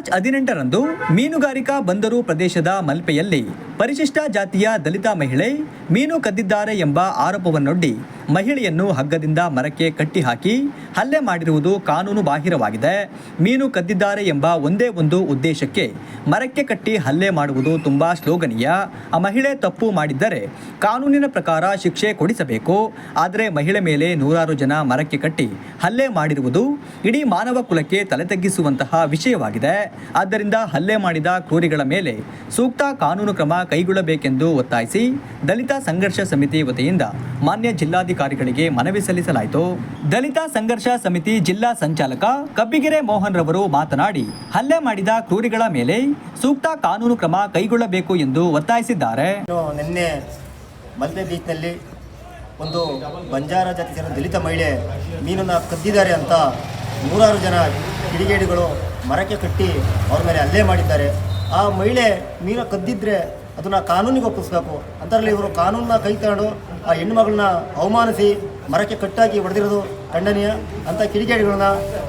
March ಹದಿನೆಂಟರಂದು ಮೀನುಗಾರಿಕಾ ಬಂದರು ಪ್ರದೇಶದ ಮಲ್ಪೆಯಲ್ಲಿ. ಪರಿಶಿಷ್ಟ ಜಾತಿಯ ದಲಿತ ಮಹಿಳೆ ಮೀನು ಕದ್ದಿದ್ದಾರೆ ಎಂಬ ಆರೋಪವನ್ನೊಡ್ಡಿ ಮಹಿಳೆಯನ್ನು ಹಗ್ಗದಿಂದ ಮರಕ್ಕೆ ಕಟ್ಟಿಹಾಕಿ ಹಲ್ಲೆ ಮಾಡಿರುವುದು ಕಾನೂನು ಬಾಹಿರವಾಗಿದೆ. ಮೀನು ಕದ್ದಿದ್ದಾರೆ ಎಂಬ ಒಂದೇ ಒಂದು ಉದ್ದೇಶಕ್ಕೆ ಮರಕ್ಕೆ ಕಟ್ಟಿ ಹಲ್ಲೆ ಮಾಡುವುದು ತುಂಬಾ ಶ್ಲೋಘನೀಯ. ಆ ಮಹಿಳೆ ತಪ್ಪು ಮಾಡಿದ್ದರೆ ಕಾನೂನಿನ ಪ್ರಕಾರ ಶಿಕ್ಷೆ ಕೊಡಿಸಬೇಕು. ಆದರೆ ಮಹಿಳೆ ಮೇಲೆ ನೂರಾರು ಜನ ಮರಕ್ಕೆ ಕಟ್ಟಿ ಹಲ್ಲೆ ಮಾಡಿರುವುದು ಇಡೀ ಮಾನವ ಕುಲಕ್ಕೆ ತಲೆ ತಗ್ಗಿಸುವಂತಹ ವಿಷಯವಾಗಿದೆ. ಆದ್ದರಿಂದ ಹಲ್ಲೆ ಮಾಡಿದ ಕ್ರೂರಿಗಳ ಮೇಲೆ ಸೂಕ್ತ ಕಾನೂನು ಕ್ರಮ ಕೈಗೊಳ್ಳಬೇಕೆಂದು ಒತ್ತಾಯಿಸಿ ದಲಿತ ಸಂಘರ್ಷ ಸಮಿತಿ ವತಿಯಿಂದ ಮಾನ್ಯ ಜಿಲ್ಲಾಧಿಕಾರಿಗಳಿಗೆ ಮನವಿ ಸಲ್ಲಿಸಲಾಯಿತು. ದಲಿತ ಸಂಘರ್ಷ ಸಮಿತಿ ಜಿಲ್ಲಾ ಸಂಚಾಲಕ ಕಬ್ಬಿಗೆರೆ ಮೋಹನ್ ರವರು ಮಾತನಾಡಿ, ಹಲ್ಲೆ ಮಾಡಿದ ಕ್ರೂರಿಗಳ ಮೇಲೆ ಸೂಕ್ತ ಕಾನೂನು ಕ್ರಮ ಕೈಗೊಳ್ಳಬೇಕು ಎಂದು ಒತ್ತಾಯಿಸಿದ್ದಾರೆ. ನಿನ್ನೆ ಮಲ್ಪೆ ಬೀಚ್ನಲ್ಲಿ ಒಂದು ಬಂಜಾರ ಜಾತಿ ಜನ ದಲಿತ ಮಹಿಳೆ ಮೀನನ್ನು ಕದ್ದಿದ್ದಾರೆ ಅಂತ ನೂರಾರು ಜನ ಕಿಡಿಗೇಡಿಗಳು ಮರಕ್ಕೆ ಕಟ್ಟಿ ಅವ್ರ ಮೇಲೆ ಹಲ್ಲೆ ಮಾಡಿದ್ದಾರೆ. ಆ ಮಹಿಳೆ ಮೀನು ಕದ್ದಿದ್ರೆ ಅದನ್ನು ಕಾನೂನಿಗೆ ಒಪ್ಪಿಸ್ಬೇಕು. ಅಂತರಲ್ಲಿ ಇವರು ಕಾನೂನನ್ನ ಕೈ ತಗೊಂಡು ಆ ಹೆಣ್ಣುಮಗಳನ್ನ ಅವಮಾನಿಸಿ ಮರಕ್ಕೆ ಕಟ್ಟಾಕಿ ಹೊಡೆದಿರೋದು ಖಂಡನೀಯ ಅಂತ ಕಿಡಿಗೇಡಿಗಳನ್ನ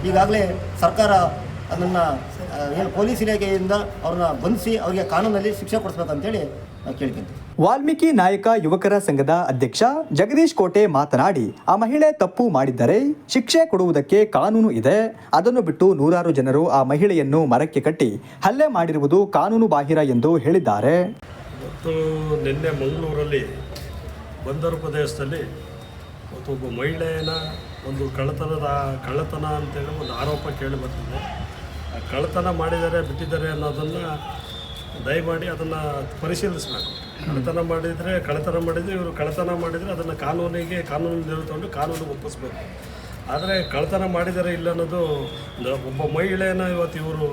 ಈಗಾಗಲೇ ಸರ್ಕಾರ ಅದನ್ನು ಏನು ಪೊಲೀಸ್ ಇಲಾಖೆಯಿಂದ ಅವ್ರನ್ನ ಬಂಧಿಸಿ ಅವರಿಗೆ ಕಾನೂನಲ್ಲಿ ಶಿಕ್ಷೆ ಕೊಡಿಸ್ಬೇಕಂತೇಳಿ ಕೇಳ್ಕೊಂತೀವಿ. ವಾಲ್ಮೀಕಿ ನಾಯಕ ಯುವಕರ ಸಂಘದ ಅಧ್ಯಕ್ಷ ಜಗದೀಶ್ ಕೋಟೆ ಮಾತನಾಡಿ, ಆ ಮಹಿಳೆ ತಪ್ಪು ಮಾಡಿದ್ದರೆ ಶಿಕ್ಷೆ ಕೊಡುವುದಕ್ಕೆ ಕಾನೂನು ಇದೆ. ಅದನ್ನು ಬಿಟ್ಟು ನೂರಾರು ಜನರು ಆ ಮಹಿಳೆಯನ್ನು ಮರಕ್ಕೆ ಕಟ್ಟಿ ಹಲ್ಲೆ ಮಾಡಿರುವುದು ಕಾನೂನು ಬಾಹಿರ ಎಂದು ಹೇಳಿದ್ದಾರೆ. ಮತ್ತು ನಿನ್ನೆ ಮಂಗಳೂರಲ್ಲಿ ಬಂದರು ಪ್ರದೇಶದಲ್ಲಿ ಒಬ್ಬ ಮಹಿಳೆಯನ ಒಂದು ಕಳ್ಳತನದ, ಕಳ್ಳತನ ಅಂತೇಳಿ ಒಂದು ಆರೋಪ ಕೇಳಿ ಬರ್ತಿದೆ ಆ ಕಳ್ಳತನ ಮಾಡಿದ್ದಾರೆ, ಬಿಟ್ಟಿದ್ದಾರೆ ಅನ್ನೋದನ್ನು ದಯಮಾಡಿ ಅದನ್ನು ಪರಿಶೀಲಿಸಬೇಕು. ಕಳ್ಳತನ ಮಾಡಿದರೆ ಕಳ್ಳತನ ಮಾಡಿದರೆ, ಇವರು ಕಳ್ಳತನ ಮಾಡಿದರೆ ಅದನ್ನು ಕಾನೂನಿಗೆ ಕಾನೂನು ನಿರ್ತಕೊಂಡು ಕಾನೂನು ಒಪ್ಪಿಸ್ಬೇಕು. ಆದರೆ ಕಳ್ಳತನ ಮಾಡಿದರೆ ಇಲ್ಲ ಅನ್ನೋದು ಒಬ್ಬ ಮಹಿಳೆಯನ್ನು ಇವತ್ತು ಇವರು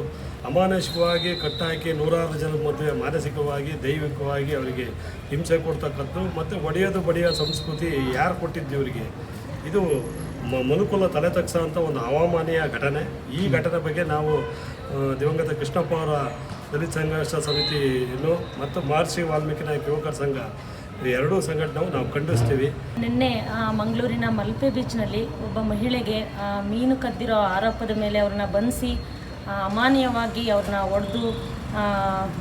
ಅಮಾನುಷಿಕವಾಗಿ ಕಟ್ಟಾಕಿ ನೂರಾರು ಜನರ ಮಧ್ಯೆ ಮಾನಸಿಕವಾಗಿ, ದೈವಿಕವಾಗಿ ಅವರಿಗೆ ಹಿಂಸೆ ಕೊಡ್ತಕ್ಕಂಥದ್ದು ಮತ್ತು ಒಡೆಯೋದು ಬಡಿಯೋ ಸಂಸ್ಕೃತಿ ಯಾರು ಕೊಟ್ಟಿದ್ದು ಇವರಿಗೆ? ಇದು ಮ- ಮನುಕುಲ ತಲೆ ತಗ್ಸೋಂಥ ಒಂದು ಹವಾಮಾನೀಯ ಘಟನೆ. ಈ ಘಟನೆ ಬಗ್ಗೆ ನಾವು ದಿವಂಗತ ಕೃಷ್ಣಪ್ಪ ಅವರ ದಲಿತ ಸಂಘರ್ಷ ಸಮಿತಿಯನ್ನು ಮತ್ತು ಮಹರ್ಷಿ ವಾಲ್ಮೀಕಿ ನಾಯಕ ಯುವಕರ ಸಂಘ. ಎರಡೂ ಸಂಘಟನೆ ನಾವು ಖಂಡಿಸ್ತೀವಿ. ನಿನ್ನೆ ಮಂಗಳೂರಿನ ಮಲ್ಪೆ ಬೀಚ್ನಲ್ಲಿ ಒಬ್ಬ ಮಹಿಳೆಗೆ ಮೀನು ಕದ್ದಿರೋ ಆರೋಪದ ಮೇಲೆ ಅವ್ರನ್ನ ಬಂಧಿಸಿ ಅಮಾನ್ಯವಾಗಿ ಅವ್ರನ್ನ ಹೊಡೆದು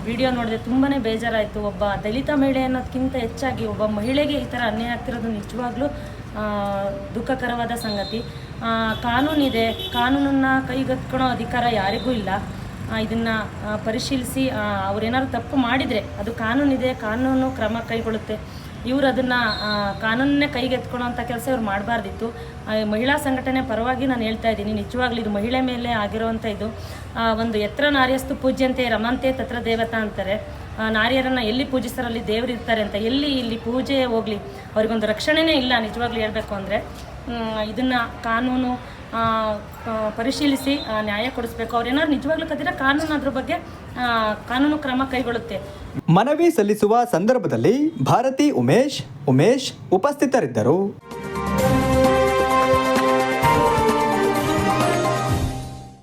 ವಿಡಿಯೋ ನೋಡಿದೆ ತುಂಬಾ ಬೇಜಾರಾಯಿತು. ಒಬ್ಬ ದಲಿತ ಮಹಿಳೆ ಅನ್ನೋದಕ್ಕಿಂತ ಹೆಚ್ಚಾಗಿ ಒಬ್ಬ ಮಹಿಳೆಗೆ ಈ ಥರ ಅನ್ಯಾಯ ಆಗ್ತಿರೋದು ನಿಜವಾಗ್ಲೂ ದುಃಖಕರವಾದ ಸಂಗತಿ. ಕಾನೂನಿದೆ ಕಾನೂನನ್ನು ಕೈಗೆತ್ಕೊಳ್ಳೋ ಅಧಿಕಾರ ಯಾರಿಗೂ ಇಲ್ಲ. ಇದನ್ನು ಪರಿಶೀಲಿಸಿ ಅವರೇನಾದ್ರು ತಪ್ಪು ಮಾಡಿದರೆ ಅದು ಕಾನೂನಿದೆ ಕಾನೂನು ಕ್ರಮ ಕೈಗೊಳ್ಳುತ್ತೆ. ಇವರು ಅದನ್ನು ಕಾನೂನನ್ನೇ ಕೈಗೆತ್ಕೊಳ್ಳೋ ಅಂಥ ಕೆಲಸ ಇವ್ರು ಮಾಡಬಾರ್ದಿತ್ತು. ಮಹಿಳಾ ಸಂಘಟನೆ ಪರವಾಗಿ ನಾನು ಹೇಳ್ತಾ ಇದ್ದೀನಿ, ನಿಜವಾಗ್ಲೂ ಇದು ಮಹಿಳೆ ಮೇಲೆ ಆಗಿರುವಂಥ ಇದು ಒಂದು ಎತ್ತರ ನಾರ್ಯಸ್ತು ಪೂಜ್ಯಂತೆ ರಮಂತೆ ತತ್ರ ದೇವತಾ ಅಂತಾರೆ. ನಾರಿಯರನ್ನು ಎಲ್ಲಿ ಪೂಜಿಸ್ತಾರಲ್ಲಿ ದೇವರು ಇರ್ತಾರೆ ಅಂತ, ಎಲ್ಲಿ ಇಲ್ಲಿ ಪೂಜೆ ಹೋಗಲಿ, ಅವ್ರಿಗೊಂದು ರಕ್ಷಣೆನೇ ಇಲ್ಲ ನಿಜವಾಗ್ಲೂ ಹೇಳಬೇಕು ಅಂದರೆ ಇದನ್ನು ಕಾನೂನು ಪರಿಶೀಲಿಸಿ ನ್ಯಾಯ ಕೊಡಿಸ್ಬೇಕು. ಅವ್ರೇನಾದ್ರು ನಿಜವಾಗ್ಲೂ ಕದಿರ ಕಾನೂನು ಅದ್ರ ಬಗ್ಗೆ ಕಾನೂನು ಕ್ರಮ ಕೈಗೊಳ್ಳುತ್ತೆ. ಮನವಿ ಸಲ್ಲಿಸುವ ಸಂದರ್ಭದಲ್ಲಿ ಭಾರತಿ ಉಮೇಶ್ ಉಮೇಶ್ ಉಪಸ್ಥಿತರಿದ್ದರು.